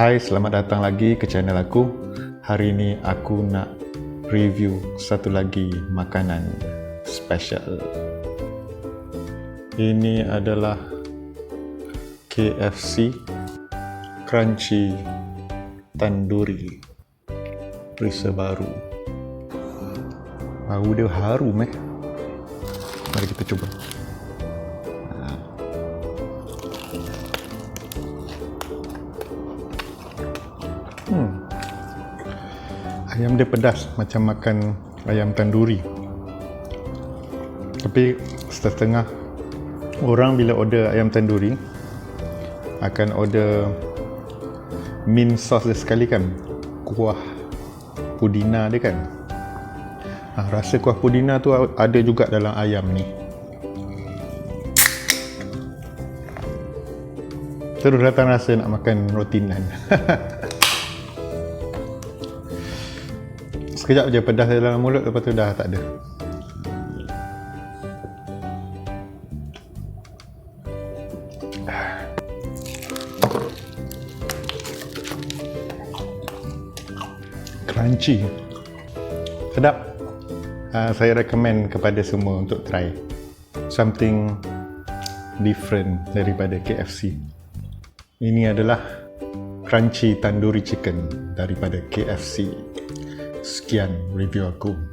Hai, selamat datang lagi ke channel aku. Hari ini aku nak review satu lagi makanan special. Ini adalah KFC Crunchy Tandoori Perisa baru. Bau dia harum eh. Mari kita cuba. Ayam dia pedas macam makan ayam tanduri. Tapi setengah orang bila order ayam tanduri akan order mint sauce dia sekali kan. Kuah pudina dia kan. Ha, rasa kuah pudina tu ada juga dalam ayam ni. Terus datang rasa nak makan roti nan. Sekejap je pedas dalam mulut lepas tu dah tak ada. Crunchy. Sedap. Uh, saya recommend kepada semua untuk try. Something different daripada KFC. Ini adalah crunchy tandoori chicken daripada KFC. Sekian review aku.